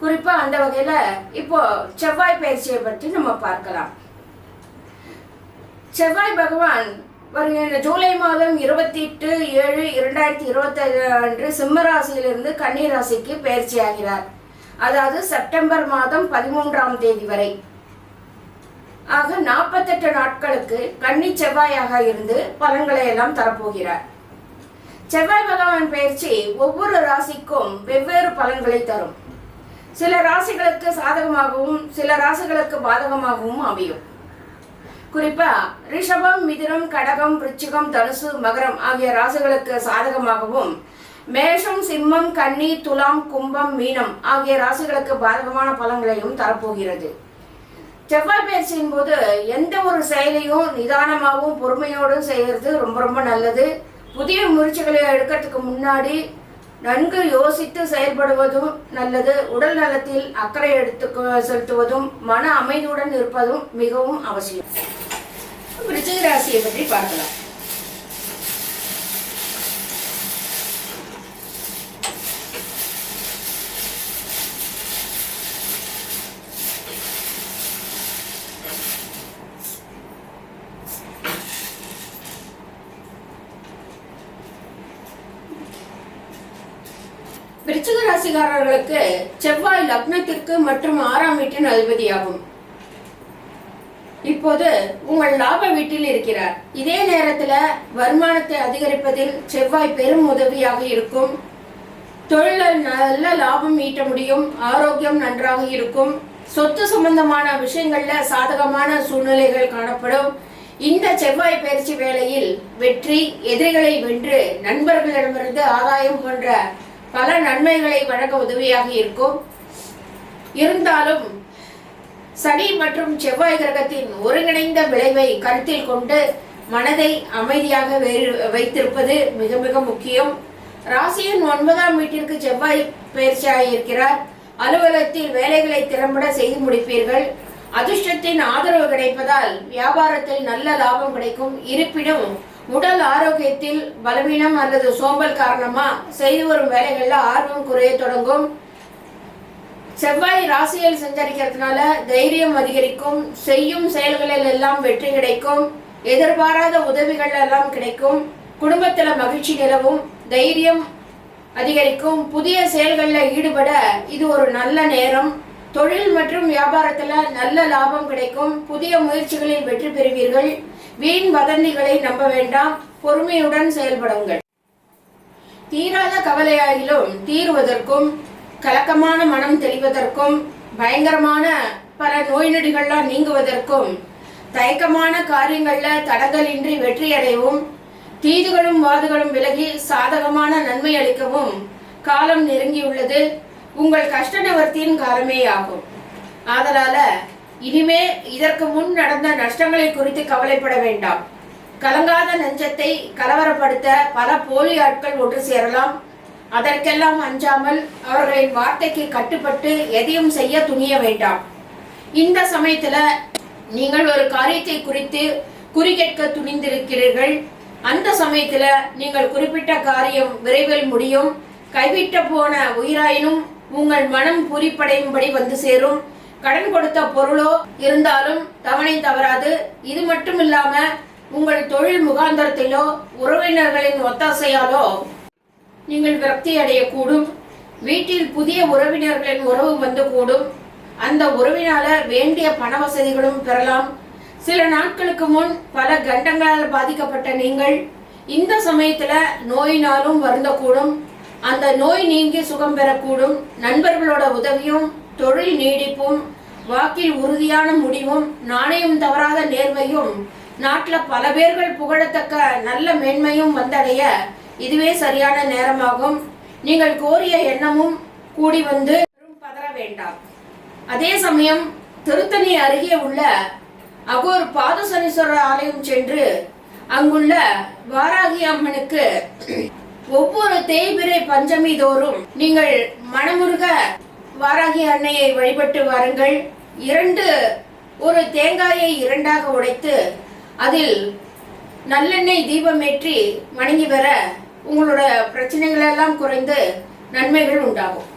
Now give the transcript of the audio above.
குறிப்பா அந்த வகையில இப்போ செவ்வாய் பயிற்சியை பற்றி நம்ம பார்க்கலாம். செவ்வாய் பகவான் வருகின்ற ஜூலை மாதம் இருபத்தி எட்டு ஏழு இரண்டாயிரத்தி இருபத்தி அன்று சிம்ம ராசியிலிருந்து கன்னி ராசிக்கு பயிற்சி ஆகிறார். அதாவது செப்டம்பர் மாதம் பதிமூன்றாம் தேதி வரை. ஆக நாற்பத்தெட்டு நாட்களுக்கு கன்னி செவ்வாயாக இருந்து பலன்களை எல்லாம் தரப்போகிறார். செவ்வாய் பகவான் பயிற்சி ஒவ்வொரு ராசிக்கும் வெவ்வேறு பலன்களை தரும். சில ராசிகளுக்கு சாதகமாகவும் சில ராசிகளுக்கு பாதகமாகவும் அமையும். குறிப்பா ரிஷபம் மிதுனம் கடகம் விருச்சிகம் தனுசு மகரம் ஆகிய ராசிகளுக்கு சாதகமாகவும் மேஷம் சிம்மம் கன்னி துலாம் கும்பம் மீனம் ஆகிய ராசிகளுக்கு பாதகமான பலன்களையும் தரப்போகிறது. செவ்வாய் பயிற்சியின் போது எந்த ஒரு செயலையும் நிதானமாகவும் பொறுமையோடும் செய்கிறது ரொம்ப ரொம்ப நல்லது. புதிய முயற்சிகளை எடுக்கிறதுக்கு முன்னாடி நன்கு யோசித்து செயல்படுவதும் நல்லது. உடல் நலத்தில் அக்கறை எடுத்து செலுத்துவதும் மன அமைதியுடன் இருப்பதும் மிகவும் அவசியம். விருச்சிக ராசியை பற்றி பார்க்கலாம். விருச்சிக ராசிகாரர்களுக்கு செவ்வாய் லக்னத்திற்கு மற்றும் ஆறாம் வீட்டின் அதிபதியாகும். இப்போது உங்கள் லாப வீட்டில் இருக்கிறார். இதே நேரத்துல வருமானத்தை அதிகரிப்பதில் செவ்வாய் பெரும் உதவியாக இருக்கும். தொழில நல்ல லாபம் ஈட்ட முடியும். ஆரோக்கியம் நன்றாக இருக்கும். சொத்து சம்பந்தமான விஷயங்கள்ல சாதகமான சூழ்நிலைகள் காணப்படும். இந்த செவ்வாய் பயிற்சி வேளையில் வெற்றி எதிரிகளை வென்று நண்பர்களிடமிருந்து ஆதாயம் போன்ற பல நன்மைகளை வழங்க உதவியாக இருக்கும். இருந்தாலும் சனி மற்றும் செவ்வாய் கிரகத்தின் ஒருங்கிணைந்த விளைவை கருத்தில் கொண்டு மனதை அமைதியாக வைத்திருப்பது மிக மிக முக்கியம். ராசியின் ஒன்பதாம் வீட்டிற்கு செவ்வாய் பயிற்சியாக இருக்கிறார். அலுவலகத்தில் வேலைகளை திறம்பட செய்து முடிப்பீர்கள். அதிர்ஷ்டத்தின் ஆதரவு கிடைப்பதால் வியாபாரத்தில் நல்ல லாபம் கிடைக்கும். இருப்பினும் உடல் ஆரோக்கியத்தில் பலவீனம் அல்லது சோம்பல் காரணமா செய்து வரும் வேலைகள்ல ஆர்வம் குறைய தொடங்கும். செவ்வாய் ராசியில் சஞ்சரிக்கிறதுனால தைரியம் அதிகரிக்கும். செய்யும் செயல்களில் எல்லாம் வெற்றி கிடைக்கும். எதிர்பாராத உதவிகள் எல்லாம் கிடைக்கும். குடும்பத்துல மகிழ்ச்சி நிலவும். தைரியம் அதிகரிக்கும். புதிய செயல்களில் ஈடுபட இது ஒரு நல்ல நேரம். தொழில் மற்றும் வியாபாரத்துல நல்ல லாபம் கிடைக்கும். புதிய முயற்சிகளில் வெற்றி பெறுவீர்கள். வீண் வதந்திகளை நம்ப வேண்டாம். பொறுமையுடன் செயல்படுங்கள். தீராத கவலையாகிலும் தீர்வதற்கும் கலக்கமான மனம் தெளிவதற்கும் பயங்கரமான பல நோய் நொடிகள்லாம் நீங்குவதற்கும் தயக்கமான காரியங்களில் தடங்கலின்றி வெற்றியடையவும் தீதுகளும் வாதுகளும் விலகி சாதகமான நன்மை அளிக்கவும் காலம் நெருங்கியுள்ளது. உங்கள் கஷ்ட நிவர்த்தியின் காலமே ஆகும் ஆதலால இனிமே இதற்கு முன் நடந்த நஷ்டங்களை குறித்து கவலைப்பட வேண்டாம். கலங்காத நெஞ்சத்தை கலவரப்படுத்த பல போலி ஆட்கள் ஒன்று சேரலாம். அதற்கெல்லாம் அஞ்சாமல் அவர்களின் வார்த்தைக்கு கட்டுப்பட்டு எதையும் செய்ய துணிய வேண்டாம். இந்த சமயத்துல நீங்கள் ஒரு காரியத்தை குறித்து குறிகேட்க துணிந்திருக்கிறீர்கள். அந்த சமயத்துல நீங்கள் குறிப்பிட்ட காரியம் விரைவில் முடியும். கைவிட்ட போன உயிராயினும் உங்கள் மனம் பூரிப்படையும்படி வந்து சேரும். கடன் கொடுத்த பொருளோ இருந்தாலும் தவணை தவறாது. இது மட்டும் இல்லாம உங்கள் தொழில் முகாந்தரத்திலோ உறவினர்களின் ஒத்தாசையாலோ நீங்கள் விரக்தி அடையக்கூடும். வீட்டில் புதிய உறவினர்களின் உறவு வந்து கூடும் அந்த உறவினால வேண்டிய பண வசதிகளும் பெறலாம். சில நாட்களுக்கு முன் பல கண்டங்களால் பாதிக்கப்பட்ட நீங்கள் இந்த சமயத்துல நோயினாலும் வருந்தக்கூடும். அந்த நோய் நீங்கி சுகம் பெறக்கூடும். நண்பர்களோட உதவியும் தொழில் நீடிப்பும் வாக்கில் உறுதியான முடிவும் நாணயம் தவறாத நேர்மையும் நாட்டில் பல பேர்கள் புகழத்தக்க நல்ல மேன்மையும் வந்தடைய இதுவே சரியான நேரமாகும். நீங்கள் கோரிய எண்ணமும் கூடி வந்து பதற வேண்டாம். அதே சமயம் திருத்தணி அருகே உள்ள அகோர் பாதசனீஸ்வரர் ஆலயம் சென்று அங்குள்ள வாராகி அம்மனுக்கு ஒவ்வொரு தேய்பிரை பஞ்சமி தோறும் நீங்கள் மனமுருக வாராகி அன்னையை வழிபட்டு வாருங்கள். இரண்டு ஒரு தேங்காயை இரண்டாக உடைத்து அதில் நல்லெண்ணெய் தீபமேற்றி வணங்கி வர உங்களோட பிரச்சனைகளெல்லாம் குறைந்து நன்மைகள் உண்டாகும்.